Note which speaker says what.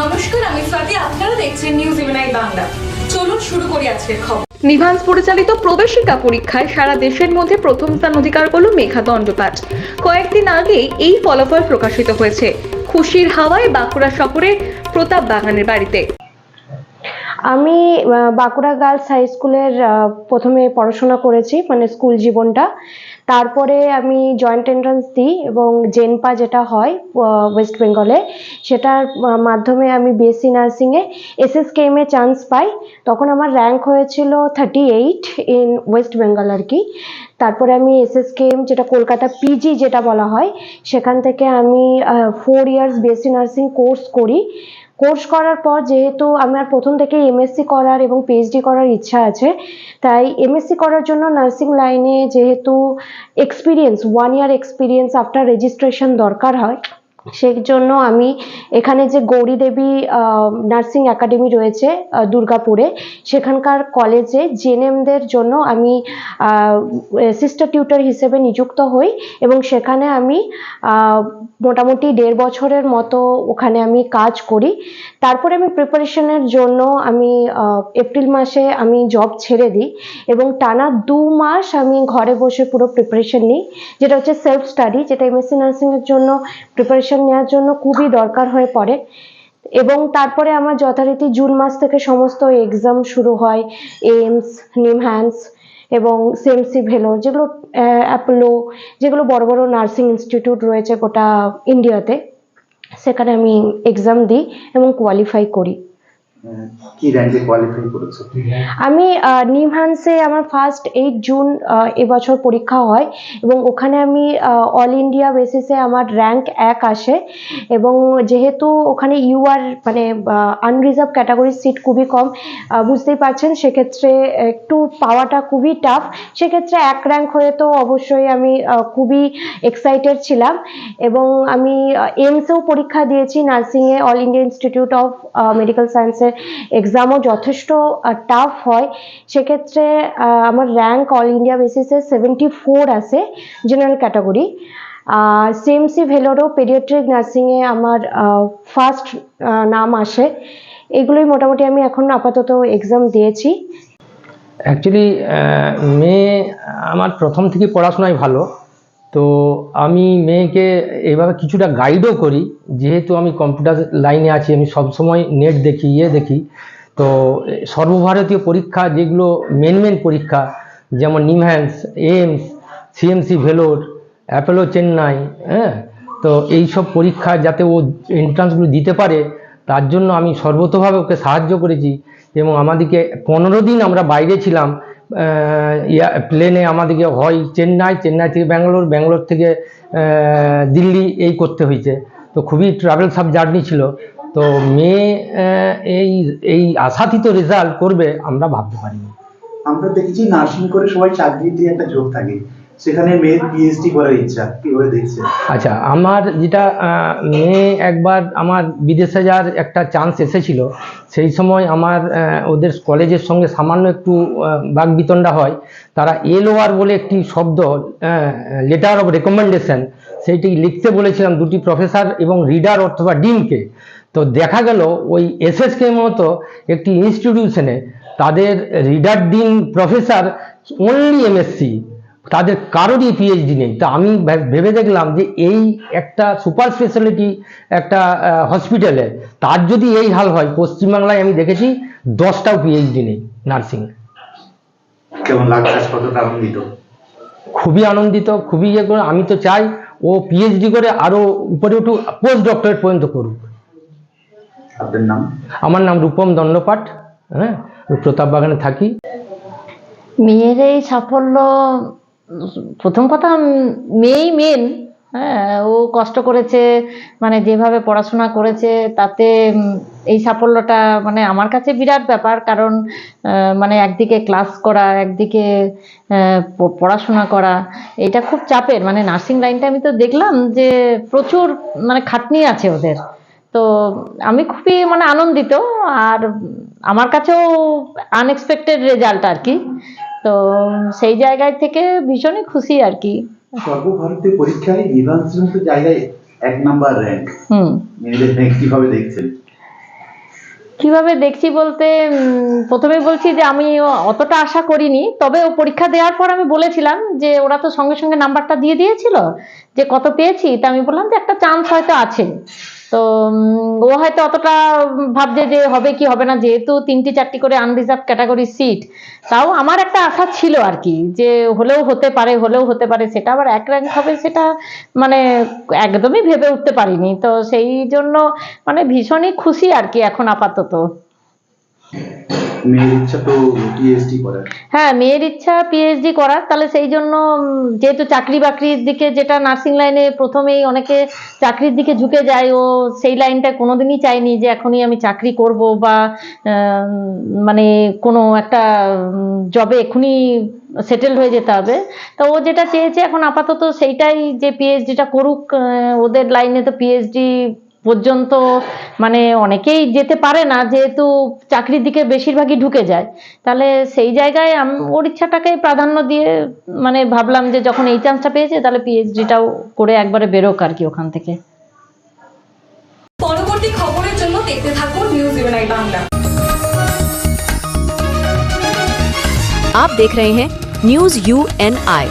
Speaker 1: নমস্কার আমি স্বাতি। আপনারা দেখছেন নিউজ ইভেনাই বাংলা। চলুন শুরু করি আজকের খবর।
Speaker 2: নিভান্স পরিচালিত প্রবেশিকা পরীক্ষায় সারা দেশের মধ্যে প্রথম স্থান অধিকার করল মেঘা দণ্ডপাঠ। কয়েকদিন আগেই এই ফলাফল প্রকাশিত হয়েছে। খুশির হাওয়ায় বাঁকুড়া শহরে প্রতাপ বাগানের বাড়িতে।
Speaker 3: আমি বাঁকুড়া গার্লস হাই স্কুলের আহ, প্রথমে পড়াশোনা করেছি মানে স্কুল জীবনটা। তারপরে আমি জয়েন্ট এন্ট্রান্স দিই এবং জেনপা যেটা হয় ওয়েস্ট বেঙ্গলে সেটার মাধ্যমে আমি বিএসসি নার্সিংয়ে এসএসকেএমে চান্স পাই। তখন আমার র্যাঙ্ক হয়েছিল thirty eight in West Bengal আর কি। তারপরে আমি এসএসকেএম যেটা কলকাতা পিজি যেটা বলা হয়, সেখান থেকে আমি four years BSc nursing course করি। কোর্স করার পর যেহেতু আমার প্রথম থেকে এমএসসি করার এবং পিএইচডি করার ইচ্ছা আছে, তাই এমএসসি করার জন্য নার্সিং লাইনে যেহেতু experience one year experience after registration দরকার হয় সেই জন্য আমি এখানে যে গৌরী দেবী নার্সিং একাডেমি রয়েছে দুর্গাপুরে, সেখানকার কলেজে জেএনএমদের জন্য আমি সিস্টার টিউটার হিসেবে নিযুক্ত হই এবং সেখানে আমি মোটামুটি দেড় বছরের মতো ওখানে আমি কাজ করি। তারপরে আমি প্রিপারেশনের জন্য আমি এপ্রিল মাসে আমি জব ছেড়ে দিই এবং টানা দু মাস আমি ঘরে বসে পুরো প্রিপারেশন নিই, যেটা হচ্ছে সেলফ স্টাডি যেটা এমএসসি নার্সিংয়ের জন্য প্রিপারেশন নেওয়ার জন্য খুবই দরকার হয়ে পড়ে। এবং তারপরে আমার যথারীতি জুন মাস থেকে সমস্ত এক্সাম শুরু হয় এইমস নিমহ্যান্স এবং সেমসি ভেলো যেগুলো অ্যাপোলো যেগুলো বড় বড় নার্সিং ইনস্টিটিউট রয়েছে গোটা ইন্ডিয়াতে সেখানে আমি এক্সাম দিই এবং কোয়ালিফাই করি।
Speaker 4: কি র্যাঙ্কে কোয়ালিফাই করেছ?
Speaker 3: আমি নিমহান্সে আমার ফার্স্ট এইট জুন এবছর পরীক্ষা হয় এবং ওখানে আমি অল ইন্ডিয়া বেসিসে আমার র্যাঙ্ক এক আসে এবং যেহেতু ওখানে ইউআর মানে আনরিজার্ভ ক্যাটাগরির সিট খুবই কম বুঝতেই পারছেন সেক্ষেত্রে একটু পাওয়াটা খুবই টাফ সেক্ষেত্রে এক র্যাঙ্ক হয়ে তো অবশ্যই আমি খুবই এক্সাইটেড ছিলাম এবং আমি এইমসেও পরীক্ষা দিয়েছি নার্সিংয়ে all India Institute of Medical সায়েন্সের এক্সামও যথেষ্ট টাফ হয়। সেক্ষেত্রে আমার র্যাঙ্ক অল ইন্ডিয়া বেসিসে সেভেন্টি ফোর আসে জেনারেল ক্যাটাগরি আর সিএমসি ভেলোরও পেডিয়াট্রিক নার্সিংয়ে আমার ফার্স্ট নাম আসে। এগুলোই মোটামুটি আমি এখন আপাতত এক্সাম দিয়েছি।
Speaker 5: অ্যাকচুয়ালি মেয়ে, আমার প্রথম থেকে পড়াশোনায় ভালো। তো আমি মেয়েকে এভাবে কিছুটা গাইডও করি। যেহেতু আমি কম্পিউটার লাইনে আছি, আমি সবসময় নেট দেখি ইয়ে দেখি। তো সর্বভারতীয় পরীক্ষা যেগুলো মেন মেন পরীক্ষা, যেমন নিমহ্যান্স এইমস সিএমসি ভেলোর অ্যাপোলো চেন্নাই হ্যাঁ? তো এই সব পরীক্ষা যাতে ও এন্ট্রান্সগুলো দিতে পারে, তার জন্য আমি সর্বতভাবে ওকে সাহায্য করেছি। এবং আমাদেরকে পনেরো দিন আমরা বাইরে ছিলাম প্লেনে আমাদেরকে হয় চেন্নাই চেন্নাই থেকে ব্যাঙ্গালোর ব্যাঙ্গালোর থেকে দিল্লি এই করতে হয়েছে। তো খুবই ট্রাভেল সাব জার্নি ছিল। তো মেয়ে এই এই আশাতীত রেজাল্ট করবে আমরা ভাবতে পারিনি।
Speaker 4: আমরা দেখছি নার্সিং করে সবাই চাকরির দিয়ে একটা ঝোঁক থাকে। সেখানে মেয়ের পিএইচডি করার ইচ্ছা, কীভাবে দেখছেন?
Speaker 5: আচ্ছা আমার যেটা মেয়ে একবার আমার বিদেশে যাওয়ার একটা চান্স এসেছিল, সেই সময় আমার ওদের কলেজের সঙ্গে সামান্য একটু বাগবিতণ্ডা হয়। তারা এলওআর বলে একটি শব্দ লেটার অফ রেকমেন্ডেশন সেইটি লিখতে বলেছিলাম দুটি প্রফেসর এবং রিডার অথবা ডিমকে তো দেখা গেল, ওই এসএসকে মতো একটি ইনস্টিটিউশনে তাদের reader dean professor only MSc তাদের কারোরই পিএইচডি নেই। তা আমি ভে- ভেবে দেখলাম যে এই একটা সুপার স্পেশালিটি একটা হসপিটালে তার যদি এই হাল হয় পশ্চিমবাংলায় আমি দেখেছি দশটাও পিএইচডি নেই নার্সিং
Speaker 4: কেমন লাগছে? কতটা আনন্দিত?
Speaker 5: খুবই আনন্দিত খুবই ইয়ে করে আমি তো চাই ও পিএইচডি করে আরও উপরে উঠুক পোস্ট ডক্টরেট পর্যন্ত করুক।
Speaker 4: আপনার নাম?
Speaker 5: আমার নাম রূপম দণ্ডপাঠ হ্যাঁ? প্রতাপ বাগানে থাকি।
Speaker 6: মেয়ের এই সাফল্য প্রথম কথা, মেয়েই মেন হ্যাঁ ও কষ্ট করেছে মানে যেভাবে পড়াশোনা করেছে, তাতে এই সাফল্যটা মানে আমার কাছে বিরাট ব্যাপার, কারণ মানে একদিকে ক্লাস করা, একদিকে পড়াশোনা করা, এটা খুব চাপের। মানে নার্সিং লাইনটা আমি তো দেখলাম যে প্রচুর মানে খাটনি আছে ওদের। তো আমি খুবই মানে আনন্দিত, আর আমার কাছেও আনএক্সপেক্টেড রেজাল্ট আর কি। তো সেই জায়গায় থেকে ভীষণই খুশি আর কি।
Speaker 4: সর্বভারতীয় পরীক্ষায় নির্বাচন জায়গায় এক নাম্বার র্যাঙ্ক
Speaker 6: হুম।
Speaker 4: মেয়েদের র্যাঙ্ক কীভাবে দেখছেন?
Speaker 6: কীভাবে দেখছি বলতে উম, প্রথমেই বলছি যে আমি অতটা আশা করিনি তবে ও পরীক্ষা দেওয়ার পর আমি বলেছিলাম যে ওরা তো সঙ্গে সঙ্গে নাম্বারটা দিয়ে দিয়েছিল যে কত পেয়েছি তা আমি বললাম যে একটা চান্স হয়তো আছে। তো ও হয়তো অতটা ভাবছে যে হবে কি হবে না, যেহেতু তিনটি চারটি করে আনরিজার্ভ ক্যাটাগরি সিট তাও আমার একটা আশা ছিল আর কি, যে হলেও হতে পারে, হলেও হতে পারে, সেটা আবার এক র্যাঙ্ক হবে, সেটা মানে একদমই ভেবে উঠতে পারিনি, তো সেই জন্য মানে ভীষণই খুশি আর কি এখন আপাতত।
Speaker 4: মেয়ের ইচ্ছা তো পিএইচডি করার।
Speaker 6: হ্যাঁ মেয়ের ইচ্ছা পিএইচডি করার। তাহলে সেই জন্য যেহেতু চাকরি বাকরির দিকে যেটা নার্সিং লাইনে প্রথমেই অনেকে চাকরির দিকে ঝুঁকে যায়, ও সেই লাইনটা কোনোদিনই চায়নি যে এখনই আমি চাকরি করব বা মানে কোনো একটা জবে এখনই সেটেল হয়ে যেতে হবে। তো ও যেটা চেয়েছে এখন আপাতত সেইটাই যে পিএইচডিটা করুক ওদের লাইনে তো পিএইচডি পর্যন্ত মানে অনেকেই যেতে পারে না যেহেতু চাকরির দিকে বেশিরভাগই ঢুকে যায় তাহলে সেই জায়গায় আম- ওর ইচ্ছাটাকেই প্রাধান্য দিয়ে মানে ভাবলাম যে যখন এই চান্সটা পেয়েছে তাহলে পিএইচডিটাও করে একবারে বেরোক আর কি ওখান থেকে
Speaker 1: পরবর্তী খবরের জন্য দেখতে থাকুন নিউজ ইভেন আই বাংলা
Speaker 7: आप देख रहे हैं न्यूज यू एन आई